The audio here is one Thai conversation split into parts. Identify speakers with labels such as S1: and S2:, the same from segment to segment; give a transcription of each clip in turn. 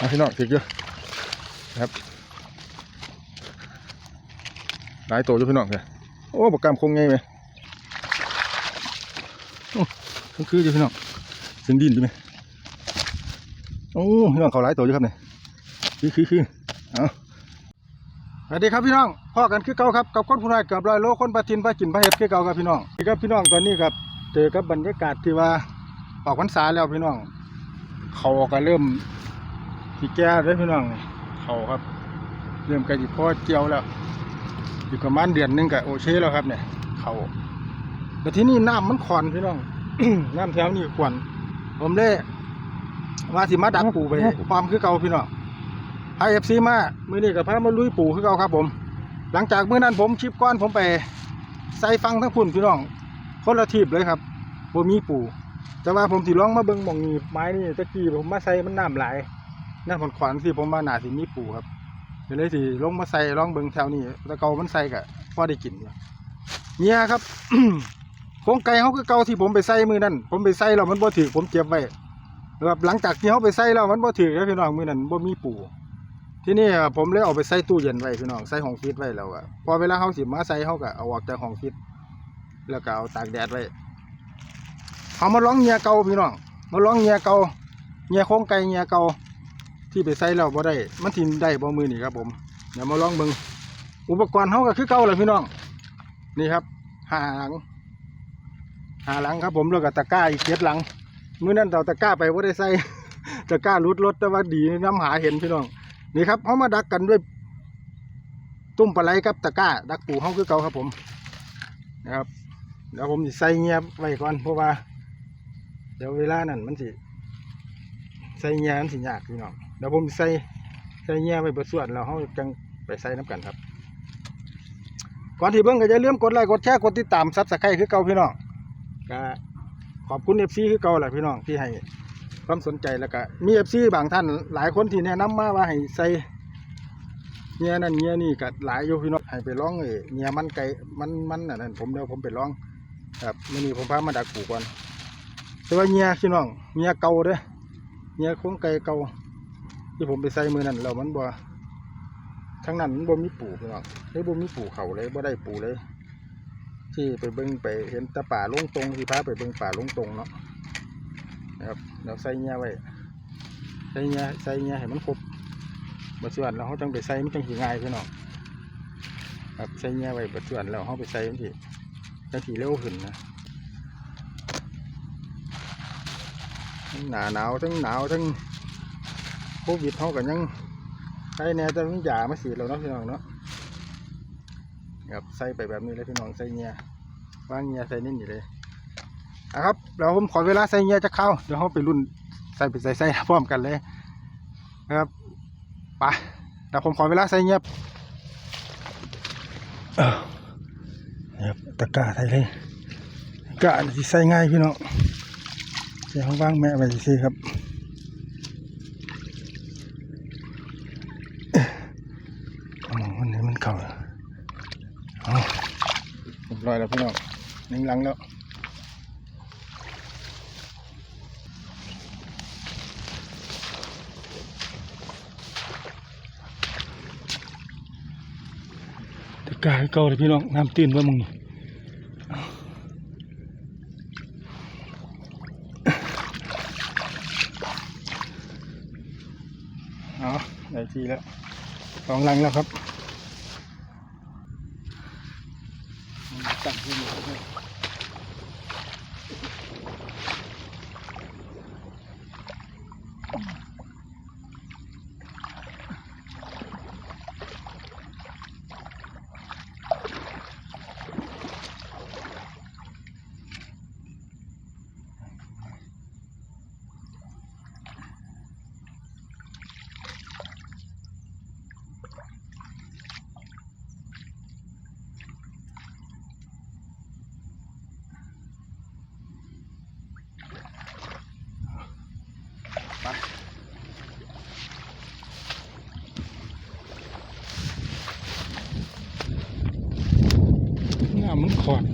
S1: มาพี่น้องถึกเยอะนะครับหลายตัวอยู่พี่น้องเลยโอ้ปากกามคงไงไหมโอ้มันคืออยู่พี่น้องถึงดินใช่ไหมโอ้พี่น้องเขาหลายตัวอยู่ครับเนี่ยคือคือคือเอาสวัสดีครับพี่น้องพ่อกันคือเก่าครับกับคนผู้น้อยเกือบร้อยโลคนปลาทินปลาจินปลาเห็ดคือเก่าครับพี่น้องนี่ครับพี่น้องตอนนี้ครับเจอกับบรรยากาศที่ว่าออกพรรษาแล้วพี่น้อง เขาก็เริ่ม สีแก่แล้วพี่น้องเขาครับเริ่มใกล้จะพอเจียวแล้วอีกประมาณเดือนหนึงก็โอเคแล้วครับ เนี่ย เขาแต่ที่นี่น้ำมันขอนพี่น้องน้ำแถวนี้ขวนผมเลยว่าสิมาดักปูไปความคือเก่าพี่น้องไอเอฟซีมามือนี้กับพามาลุยปูคือเก่าครับ ผม หลังจากมื้อนั้นผมชิปก้อนผมไปใส่ฟังทั้งพุ่นพี่น้องคนละทีบเลยครับผมมีปูแต่ว่าผมสิลองมาเบิ่งหมองนี้ไม้นี่ตะกี้ผมมาใส่มันน้ำหล นั่นผลขวานสิผมมาหนาสิมีปูครับก็เลยสิลงมาใส่ลองเบิงแถวนี้ตะเกามันใส่กะพอได้กินเนี่ยครับโครงไก่เขาคือเกาที่ผมไปใส่มือนั่นผมไปใส่แล้วมันบ่ถือผมเจ็บไว้แบบหลังจากที่เขาไปใส่แล้วมันบ่ถือแล้วพี่น้องมือนั่นบ่มีปูที่นี่ผมเลยเอาไปใส่ตู้เย็นไว้พี่น้องใส่ห้องฟิตไว้แล้วอะพอเวลาเขาสิมาใส่เขาก็เอาออกจากห้องฟิตแล้วก็เอาตากแดดไว้เอามาลองเงียเกาพี่น้องมาลองเงียเกาเงียโค้งไก่เงียเกา ที่ไปใส่แล้วบ่ได้มันทินได้บ่มือนี่ครับผมเดี๋ยวมาลองเบิงอุปกรณ์เขาก็คือเก่าแหละพี่น้อง นี่ครับหาหลังหาหลังครับผมแล้วก็ตะกร้าอีกเจ็ดหลังมื้อนั้นเราตะกร้าไปบ่ได้ใส่ตะกร้ารุดรถแต่ว่าดีน้ำหาเห็นพี่น้องนี่ครับเขามาดักกันด้วย ตุ้มปลาไหลกับตะกร้า ดักปูเขาคือเก่าครับผมนะครับเดี๋ยวผมสิใส่เงียบไว้ก่อนเพราะว่า เดี๋ยวเวลานั้นมันสิ ใส่เงียมันสิยากพี่น้องเดี๋ยวผมใส่ใส่เงียไว้เบดส่วนแล้วเขาจังไปใส่น้ำกันครับ ก่อนที่เบิ่งก็อย่าลืมกดไลค์กดแชร์กดติดตามซับสไครต์คือเก่าพี่น้องก็ขอบคุณเอฟซีคือเก่าแหละพี่น้องที่ให้ความสนใจแล้วก็มีเอฟซีบางท่านหลายคนที่แนะนำมาว่าให้ใส่เงียนั่นเงียนี่ก็หลายอยู่พี่น้องให้ไปลองเอ้เงียมันไก่มันมันอันนั่นผมเดี๋ยวผมไปลอง ครับมื่อนี้ผมพามาดักปูก่อนแต่ว่าเงียพี่น้องเงียเก่าเด้อ เงียโค้งไก่เก่าที่ผมไปใส่มือนั่นแล้วมันบ่ทั้งนั้นมันบ่มีปูพี่น้องเลยบ่มีปูเขาเลยบ่ได้ปูเลย ที่ไปเบิ่งไปเห็นตะป่าลงตรงที่พาไปเบิ่งป่าลงตรงเนาะนะครับเราใส่เงียไว้ใส่เงียใส่เงียให้มันครบบดส่วนแล้วเขาจังไปใส่มันจังสีง่ายพี่น้องครับใส่เงียไว้บดส่วนแล้วเขาไปใส่มันสิจะขี่เร็วขึ้นนะทั้ง หนาหนาวทั้งหนาวทั้งโควิดเขากันยังใส่แน่แต่มียามาสีดแล้วเนาะพี่น้องเนาะครับใส่ไปแบบนี้เลยพี่น้องใส่เงียว่างเงียใส่นิ่นี่เลยนะครับเดี๋ยวผมขอเวลาใส่เงียจะเข้าเดี๋ยวเขาไปรุ่นใส่ไปใส่ใส่พร้อมกันเลยนะครับไปเดี๋ยวผมขอเวลาใส่เงียบเอ้าครับตะกร้าไทยเลยกะที่ใส่ง่ายพี่น้อง ใส่ห้องว่างแม่ไปสิครับอามองวันนี้มันเก่าแล้วเอาเรียบร้อยแล้วพี่น้องหนึ่งหลังแล้วตะกาคือเก่าเลยพี่น้อง น้ำตื้นว่ามึงนี่ เอาได้ ทีแล้วสองลังแล้วครับตั้งที่นี่ครับหน้า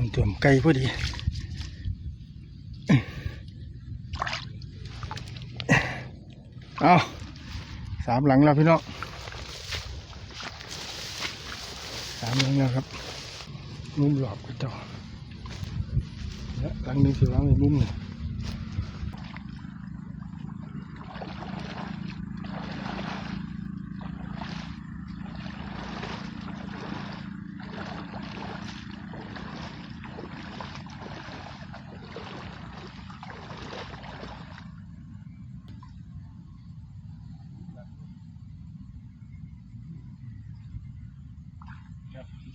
S1: นดิโอ้ยปู่นี่ปลาอมหึอันนี้อันนี้ตั้งไว้นี่นะครับมไกลพอดีเอาสามหลังแล้วพี่น้องสามหลังแล้วครับ มุมหลอบกระจอกและหลังนึ่งสิหลังในมุมหนึ่ง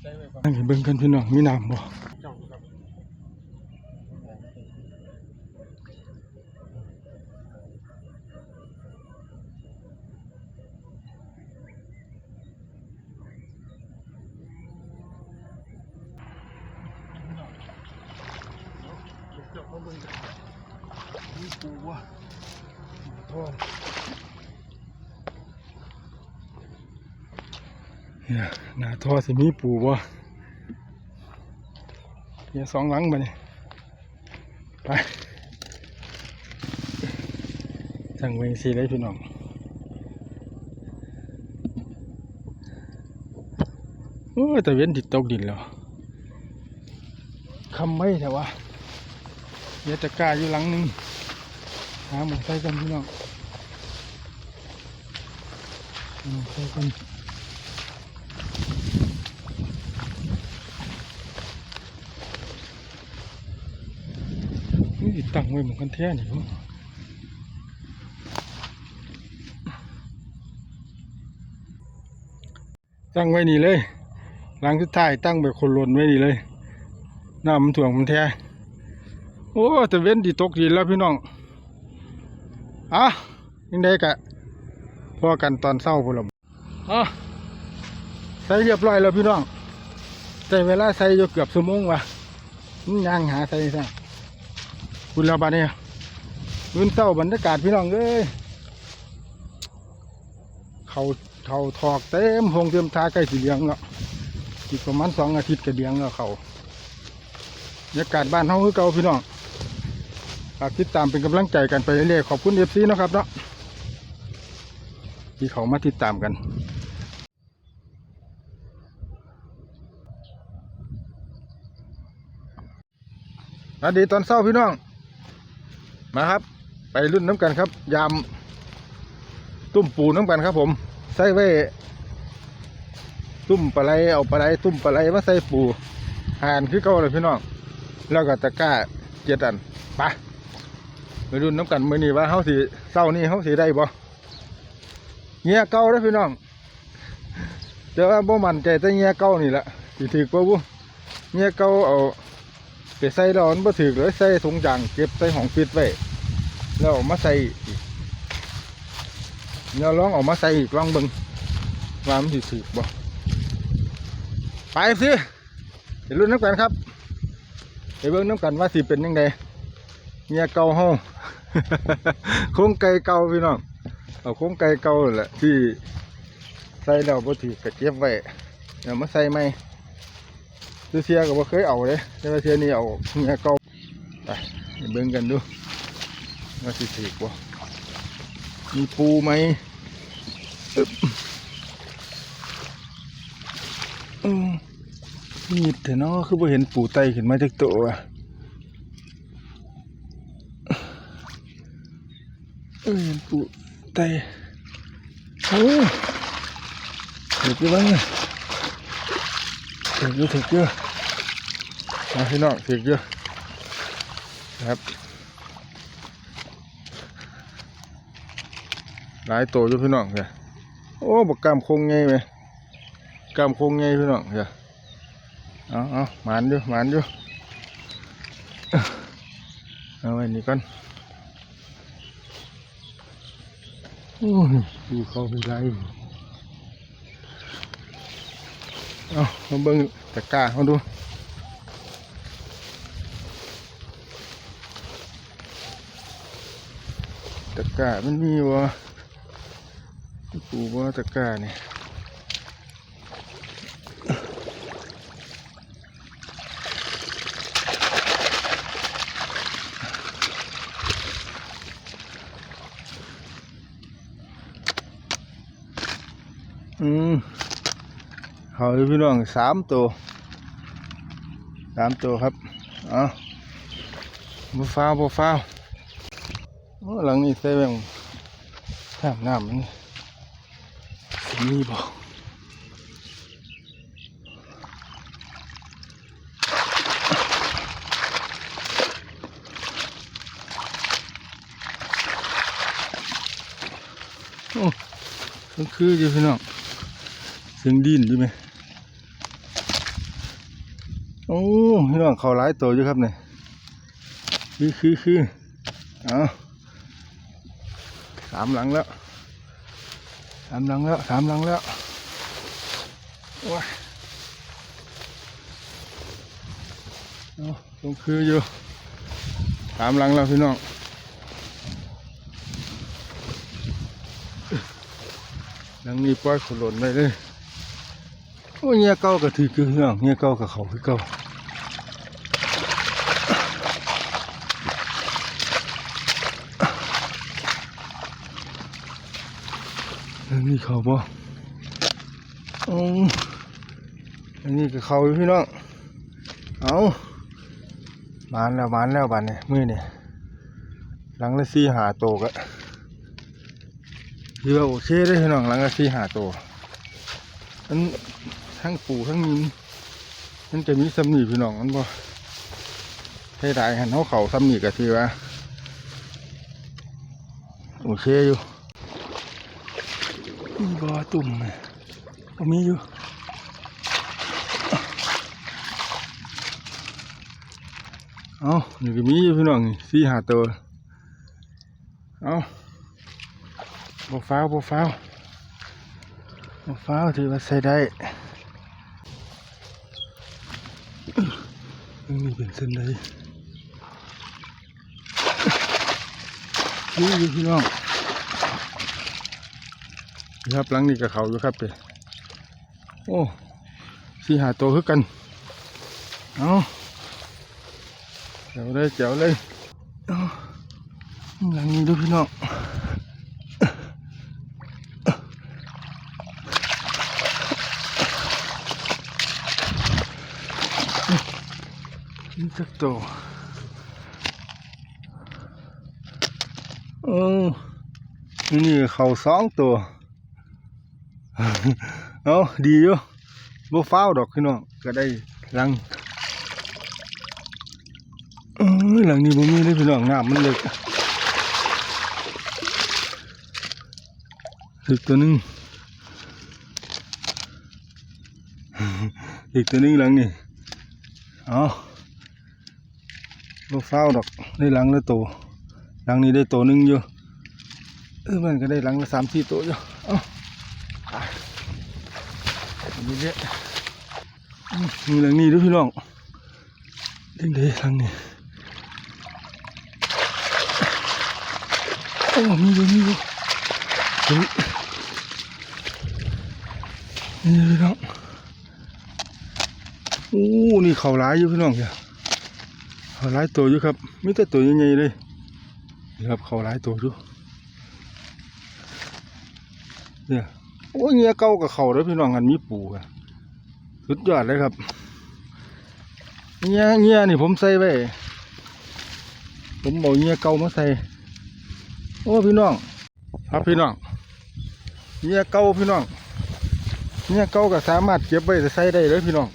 S1: เห็นเบิ่งกันพี่น้องมีน้ำบ่มีปูวะท่อเนี่ยหน้า ทอสิมีปูวะเนี่ยสองหลังมาเนี่ยไปสั่งเวงสีเลยพี่น้องโอ้แต่เว้นติดตกดินแล้วคำไม่แต่ว่าเดี๋ยวจะกล้าอยู่หลังหนึงหาหมูใส่กันพี่น้องหมูใส่กันนี่ ตั้งไว้เหมือนกันแท้นี่พ่ตั้งไว้นี่เลยหลังสุดท้ายตั้งแบบคนหล่นไว้นี่เลยน้ำมันถ่วงมันแท้โอ้แต่เว้นดีตกดีแล้วพี่น้องอะยังไงกะพอกันตอนเศร้าพุ่นละอะใส่เรียบร้อยแล้วพี่น้องใส่เวลาใส่อยู่เกือบชั่วโมงว่ะมันย่างหาใส่ซะ คุณแล้วบาดเนี่ยมื้อเศร้าบรรยากาศพี่น้องเอ้ยเขาเขาถอกเต็มหงเต็มทาใกล้สีเหลียงแล้วอีกประมาณสองอาทิตย์ก็เลี้ยงแล้วเขาบรรยากาศบ้านเฮาคือเก่าพี่น้องฝากติดตามเป็นกำลังใจกันไปเรื่อยๆขอบคุณเอฟซีนะครับเนาะที่เขามาติดตามกันสวัสดีตอนเช้าพี่น้อง มาครับ ไปรุ่นน้ำกันครับ ยามตุ้มปูน้ำกันครับ ผมใส่ไว้ตุ้มปลาไหลเอาปลาไหลตุ้มปลาไหลมาใส่ปูหานคือเก่าเลยพี่น้องแล้วก็ตะก้าเจ็ดอันไปไปรุ่นน้ำกันมือนี้ว่าเขาสิเศร้านี่เขาสิได้บ่เงี้ยเก่าเด้อพี่น้องแต่ว่าบ่มันใจแต่เงี้ยเก่านี่แหละสิถือบ่บุเงี้ยเก่าเอาไปใส่แล้วมันบ่ถือเลยใส่ถุงยางเก็บใส่ของฟิตไว้ แล้วเอามาใส่เงี้ยลองออกมาใส่อีกลองเบิ่งว่ามันสิถือบ่ไปสิไปรุ่นน้ำกันครับไปเบิ่งน้ำกันว่าสิเป็นยังไงเมียเก่าห้องโครงไก่เก่าพี่น้องเอาโครงไก่เก่าแหละที่ใส่แล้วบ่ถือกระเจ็บไว้เดี๋ยวมาใส่ไหมเสียก็บ่เคยเอาเลยแต่ว่าเสียนี่เอาเมียเก่าไปเบิ่งกันดู ว่าสิถือบ่มีปูไหมอึ๊บอืมมีดแต่เนาะคือบ่เห็นปูไตขึ้นมาจากตัวอะเอ้ยปูไตโอ้ถูกอยู่บ้างถูกอยู่ถูกอยู่มาพี่น้องถูกอยู่ครับ หลายตัวอยู่พี่น้องเนี่ยโอ้บักกามคงไงไหมกามคงไงพี่น้องเนี่ยเอาเอาหมานอยู่หมานอยู่เอาไว้นี่ก่อนโอ้ยดูเขาไปไรเอามาเบิ่งตะกร้าเขาดูตะกร้ามันมีวะ ปูว่าตะกาเนี่ยอืมเขายพี่น้องสามตัวสามตัวครับเอาบ่ฟ้าวบ่ฟ้าวหลังนี้ใส่แบงน้ำน้ำนสิ มีบ่โอ้มันคืออยู่พี่น้องเสียงดินดีไหมโอ้พี่น้องเขาหลายตัวอยู่ครับเนี่ยคือคือคือเอาสามหลังแล้วามหลังแล้วสามหลังแล้วโอ้ยเอาตรงคืออยู่สามหลังแล้วพี่น้องหลังนี้ปล่อยขลุ่นไปเลยโอ้เงี้ยเก่าก็ถือคือเรื่อเงี้ยเก่ากับเขาคือเก่าีเขาบ่อืออันนี้ก็เขาอยู่พี่น้อง เอามานแล้วมานแล้วบัดนี้มือนี่หลังละสี่หาโตก็คือว่าโอเคเลยพี่น้องหลังละสี่หาโตมันทั้งปูทั้งยินมันจะมีสำนีพี่น้องมันบ่ให้ได้หันเขาเขาสำนีก็คือว่าโอเคอยู่ มีบ่อตุ่มไหมมีอยู่เอานี่ก็มีอยู่พี่น้องสี่หาตัวเอาบ่ฟ้าวบ่ฟ้าวบ่ฟ้าวถือว่าใส่ได้อื้อนี่เป็นเส้นได้นี่อยู่พี่น้อง ครับหลังนี้กับเขาอยู่ครับเด้โอ้สี่หาตัวคือกัน เอาเจ๋วเลยเจ๋วเลยเอหลังนี้ดูพี่น้องนี่สักตัวโอ้นี่เขาสองตัว เอาดีอยู่บ่ฟ้าวดอกพี่น้องก็ได้หลังเอ้ยหลังนี้บ่มีเลยพี่น้องน้ำมันเล็กอีกตัวหนึงอีกตัวหนึงหลังนี่เอาบ่ฟ้าวดอกได้หลังละตัวหลังนี้ได้ตัวหนึงอยู่เออมันก็ได้หลังละสามสี่ตัวอยู่เอาอั นี้เนี่ยมีหลังนี้ด้วยพี่น้องเด้งเลยหลังนี้โอ้มีอยู่มีอยู่เฮ้ยนี่พี่น้องโอ้นี่เขาร้ายอยู่พี่น้องเนี่ยเขาร้ายตัวอยู่ครับมีแต่ตัวใหญ่ๆเลยนี่ครับเขาร้ายตัวอยู่เนี่ย โอ้ยเงี้ยเก่ากับเขาแล้วพี่น้องกันมีปูกันสุดยอดเลยครับเงี้ยเงี้ยนี่ผมใส่ไว้ผมเอาเงี้ยเก่ามาใส่โอ้พี่น้อง ครับพี่น้องเงี้ยเก่าพี่น้องเงี้ยเก่าก็สามารถเก็บไว้ใส่ได้เลยพี่น้อง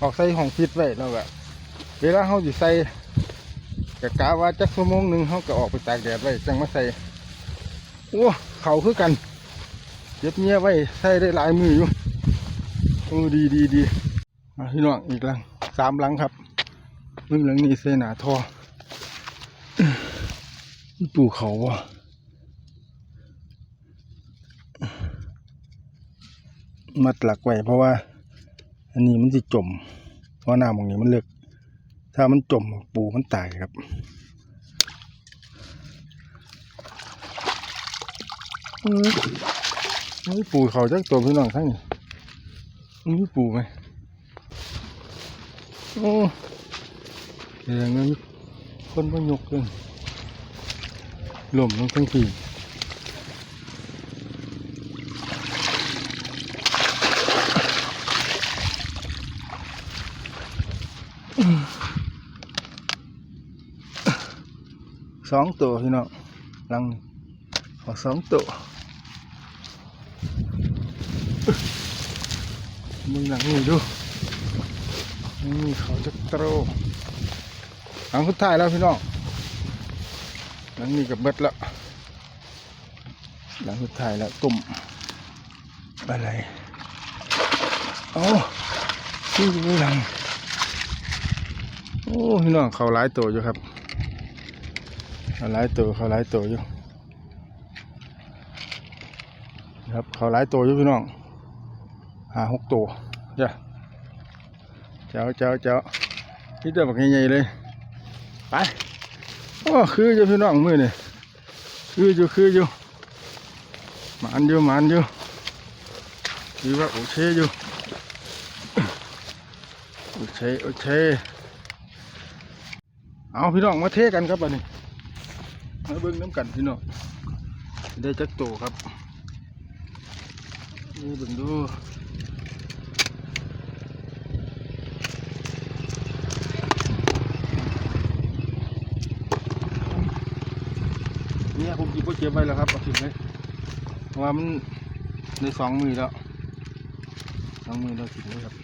S1: ออกใส่ห้องฟิตไว้แล้วก็เวลาเขาจะใส่กะกะว่าจักชั่วโมงหนึ่งเขาก็ออกไปตากแดดไว้จังมาใส่โอ้เขาคือกัน เก็บเงี้ยไว้ใช้ได้หลายมืออยู่โอ้ดีดีดีมาพี่น้องอีกหลังสามหลังครับมึงหลังนี้เสหนาทอปูเขาวะมัดหลักไว้เพราะว่า อันนี้มันสิจม เพราะน้ำตรงนี้มันเลึกถ้ามันจมปูมันตายครับอื มีปูเขาจักตัวพี่น้องทั้งนี้นี่ปูไหมโอ้แดงเลยคนพยกเลยลมลงทั้งปีสองตัวพี่น้องหลังขอสองตัว มึงหลังนี่ดูนี่เขาจะโตรหลังสุดท้ายแล้วพี่น้องหลังนี้กับเบิดแล้วหลังสุดท้ายแล้วตุ่มอะไรโอ้นี่อยู่หลังโอ้พี่น้องเขาหลายตัวอยู่ครับเขาหลายตัวเขาหลายตัวอยู่ครับเขาหลายตัวอยู่พี่น้อง หาหกตัวจ้ะเจ้าเจ้าเจ้าที่เจอบักใหญ่ๆเลยไปโอ้คืออยู่พี่น้องมือนี่คืออยู่คืออยู่หมันอยู่หมันอยู่คือว่าโอเคอยู่โอเคโอเคเอาพี่น้องมาเทกันครับอันนี้มาเบิ่งน้ำกันพี่น้องได้จักโตครับนี่เบิ่งดู นี่ยผมกินโปเก็บไว้แล้วครับเอาถึงเลยเพราะว่ามันในสองมือแล้วสองมือเราถึงเลยครับ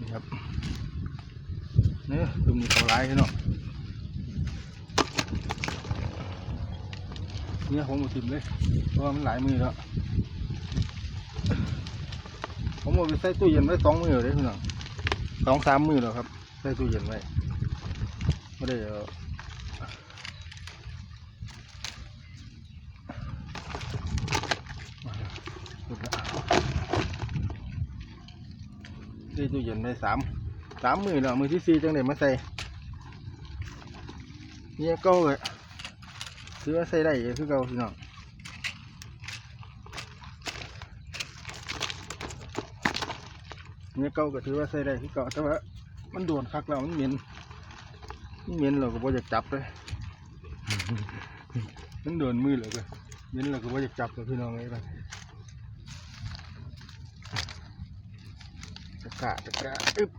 S1: นี่ครับเนี่ยตุ่มนี้เขาร้ายใช่เนาะเนี่ยผมเอาถึงเลยเพราะว่ามันหลายมือแล้วผมเอาไปใส่ตู้เย็นไว้สองมือเลยพี่น้องสองสามมือแล้วครับใส่ตู้เย็นไว้ไม่ได้เอา นี่ตู้เย็นได้สามสามมือแล้วมือที่สี่จังไดมาใส่เนี่ยเก้าเลยถือว่าใส่ได้อยู่คือเก่าพี่น้องเนี่ยเก้าก็ถือว่าใส่ได้คือเก่าแต่ว่ามันโดนคักแล้วมันเหม็นมันเหม็นเราก็บ่อยากจับเลยมันโดนมือเลยก็เหม็นเราก็บ่อยากจับเลยพี่น้องเลยไป ตะ กะตะกะอึ๊บ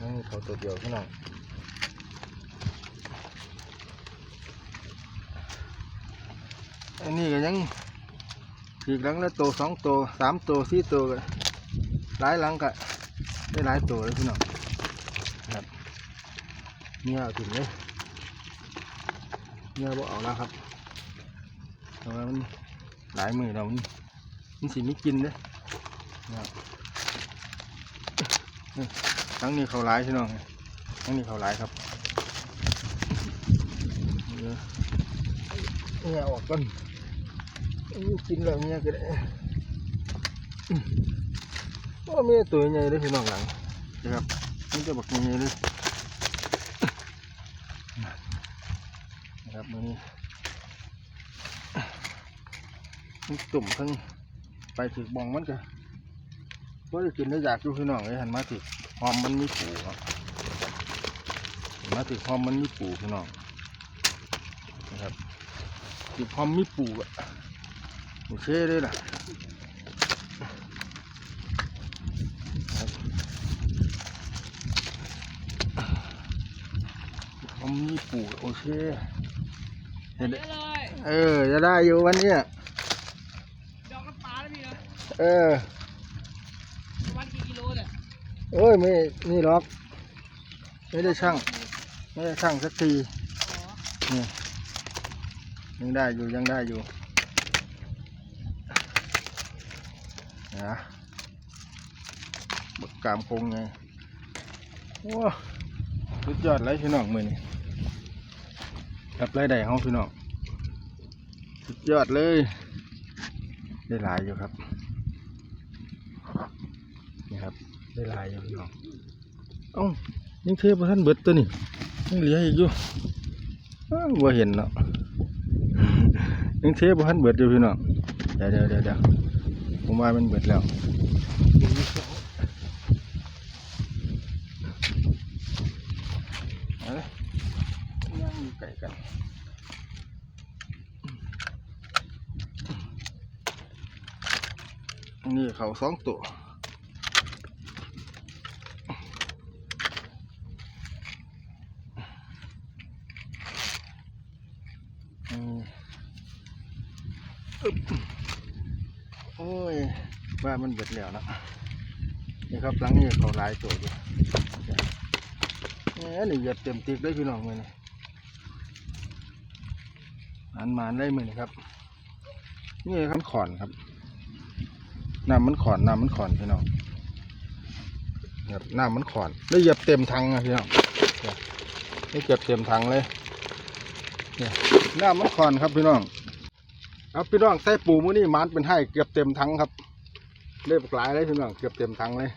S1: นี่เขาตัวเดียวข้างนอกอันนี้ก็ยังอีกหลังละตัวสองตัวสามตัวสี่ตัวก็หลายหลังก็ได้หลายตัวเลยพี่น้องครับเนี่ยถึงเลยเนี่ยบ่เอาแล้วครับเพราะว่ามันหลายมือเรามัน มันสิไม่กินเด้นะครับทั้งนี้เขาร้ายใช่น้องทั้งนี้เขาร้ายครับเนี่ยออกก่อนกินแล้วเนี่ยก็ได้อืมโอ้มีตัวใหญ่เลยพี่น้องหลังนะครับมันจะบักใหญ่เลยนะครับมือนี้มันตุ่มทั้ง ไปถึกบองมันก็ก็ได้กินได้อยากอยู่พี่น้องเลยหันมาถึกหอมมันมีปูครับมาถึกหอมมันมีปูพี่น้องนะครับถึกหอมมีปูอะโอเคเลยล่ะครับหอมมีปูโอเคเห็นไหม
S2: เยอะเลย
S1: เออจะได้อยู่วันเนี้ย
S2: ดอกน้ำปลาแล้วพี่นะ
S1: เออ
S2: ประมาณกี่กิโลเนี่ย
S1: โอ้ยไม่นี่หรอกไม่ได้ช่างไม่ได้ช่างสักที
S2: อ๋อ
S1: ยังได้อยู่ยังได้อยู่นะบักกามคงไงโอ้สุดยอดเลยพี่น้องมือนี่กับรายได้ของพี่น้องสุดยอดเลย ได้หลายอยู่ครับนี่ ครับได้หลายอยู่พี่น้องเอ้ายังเทพท่านเบิดตัวนี่ยังเหลืออีกอยู่อ้าวบ่เห็นเนาะยังเทพท่านเบิดอยู่พี่น้องเดี๋ยวเดี๋ยวเดี๋ยวเดี๋ยวผมว่ามันเบิดแล้วเอาเลยย่างอยู่ไก่กันนี่เขาสองตัวอืมอึ๊บโอ้ยว่า มันเบิดแล้วนะนี่ครับหลังนี้เขาหลายตัวอยู่เนี่ยนี่เหยียดเต็มติกเลยพี่น้องมือนี่อันมานได้มือนี่ครับ นี่ครับขอนครับน้ำมันขอนน้ำมันขอนพี่น้องครับน้ำมันขอนได้เหยียบเต็มถังอะพี่น้องนี่ยได้เก็บเต็มถังเลยเนี่ยน้ำมันขอนครับพี่น้องครับพี่น้องใส่ปูมื้อนี้มันเป็นให้เกือบเต็มถังครับ เรียบหลายเลยพี่น้องเกือบเต็มถังเลย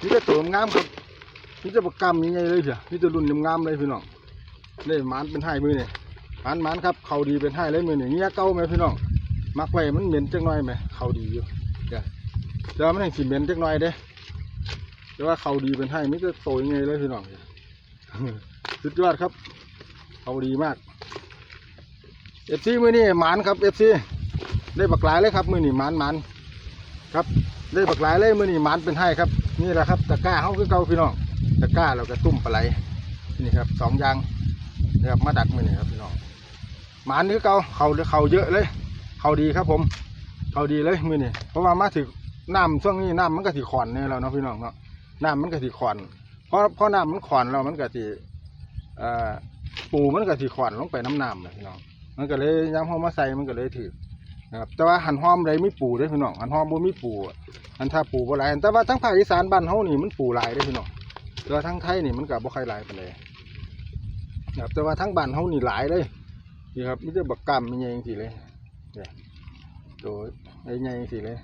S1: นี่จะตัวงามครับนี่จะประกำยังไงเลยเพียนี่จะรุ่นงามเลยพี่น้องนี่มันเป็นให้มือนี่มันมันครับเขาดีเป็นให้เลยมือนี่เงี้ยเก้าไหมพี่น้องมักไว้มันเหม็นจักน่อยไหมเขาดีอยู่เดี๋ยวแต่ว่ามันยังสิเหม็นจักน่อยเด้แต่ว่าเขาดีเป็นให้ไม่จะโตยังไงเลยพี่น้องสุดยอดครับเขาดีมากเอฟซีมือนี่หมานครับเอฟซีได้บักหลายเลยครับมือนี่หมานหมาน ครับได้บักหลายเลยมือนี่หมานเป็นให้ครับ นี่แหละครับตะกร้าเขาคือเก่าพี่น้องตะกร้าเราก็ตุ่มปลาไหลนี่ครับสองอยางนะครับมาดักมือนี่ครับพี่น้องหมานคือเก่าเขาเขาเยอะเลย เขาดีครับผม เขาดีเลยมือนี่เพราะว่ามาถึงน้ำช่วงนี้น้ำมันก็สิขอนเนี่ยแล้วเนาะพี่น้องเนาะน้ำมันก็สิขอนเพราะเพราะน้ำมันขอนแล้วมันก็สิเอ่ปูมันก็สิขอนลงไปน้ำน้ำเลยพี่น้องมันก็เลยย้ำห้อมาใส่มันก็เลยถือ นะครับแต่ว่าหันหอมไรไม่ปูเด้พี่น้องหันหอมบ่มีปูอะหันถ้าปูบ่หลายแต่ว่าทั้งภาคอีสานบ้านเฮานี่มันปูหลายด้พี่น้องแต่ว่าทั้งไทยนี่มันก็บ่ค่อยหลายปานใดนะครับแต่ว่าทั้งบ้านเฮานี่หลายเลยนี่ครับมีแต่บักกำมีหยังจังซี่เลยโดยไอ้ไงสิเลย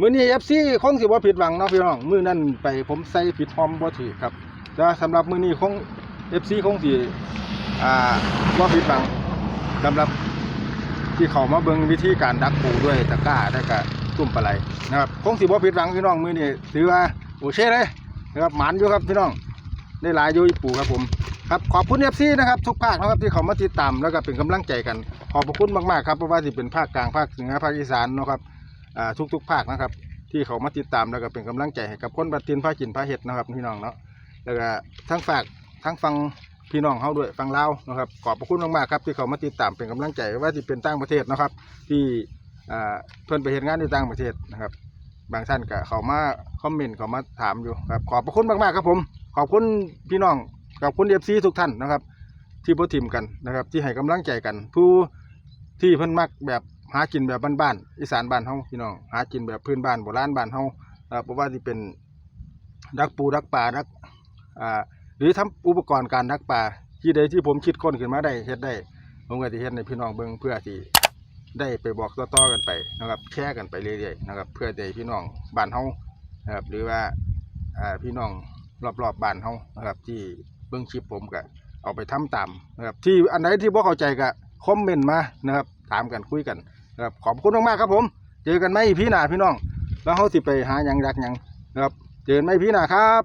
S1: มื้อนี้เอฟซีคงสิบ่ผิดหวังเนาะพี่น้องมื้อนั้นไปผมใส่ผิดหอมบ่ถือครับแต่ว่าสำหรับมื้อนี้คงเอฟซีคงสิอ่าบ่ผิดหวังสำหรับ ที่เขามาเบิ่งวิธีการดักปูด้วยตะกร้าแล้วก็ตุ่มปลาไหลนะครับคงสิบ่ผิดหวังพี่น้องมือนี้ถือว่าโอเคเลยนะครับหมานอยู่ครับพี่น้องได้หลายอยู่ปูครับผมครับขอบคุณเอฟซีนะครับทุกภาคนะครับที่เขามาติดตามแล้วก็เป็นกำลังใจกัน ขอบพระคุณมากๆครับเพราะว่าที่เป็นภาคกลางภาคเหนือภาคอีสานนะครับทุกๆภาคนะครับ ที่เขามาติดตามแล้วก็เป็นกำลังใจให้กับคนบัดตินภาคกินภาคเห็ดนะครับพี่น้องเนาะแล้วก็ทั้งฝากทั้งฟัง พี่น้องเขาด้วยฟังเล่าวนะครับขอบพระคุณมากๆครับที่เขามาติดตามเป็นกำลังใจว่าที่เป็นต่างประเทศนะครับ ที่อ่าเพื่อนไปเห็นงานในต่างประเทศนะครับ บางท่านก็เขามาคอมเมนต์เขามาถามอยู่ครับขอบพระคุณมากๆครับผม ขอบคุณพี่น้องขอบคุณเอฟซีทุกท่านนะครับ ที่บ่ทิมกันนะครับ ที่ให้กำลังใจกัน ผู้ที่เพิ่นมักแบบหากินแบบบ้านๆอีสานบ้านเฮาพี่น้องหากินแบบพื้นบ้านโบราณบ้านเฮาอ่าบ่ว่าสิเป็นดักปูดักปลาดักอ่า หรือทำอุปกรณ์การดักปลาที่ใดที่ผมคิดค้นขึ้นมาได้เฮ็ดได้ ผมก็สิเฮ็ดให้พี่น้องเบิงเพื่อที่ได้ไปบอกต่อๆกันไปนะครับแชร์กันไปเรื่อยๆนะครับ เพื่อให้พี่น้องบ้านเฮานะครับหรือว่าพี่น้องรอบๆบ้านเฮานะครับ ที่เบิ่งคลิปผมก็เอาไปทำตามนะครับ ที่อันไหนที่บ่เข้าใจก็คอมเมนต์มานะครับ ถามกันคุยกันนะครับขอบคุณมากๆครับผม เจอกันไหมพี่หนาพี่น้อง แล้วเขาสิไปหาหยังรักหยังนะครับ เจอกันไหมพี่หนาครับ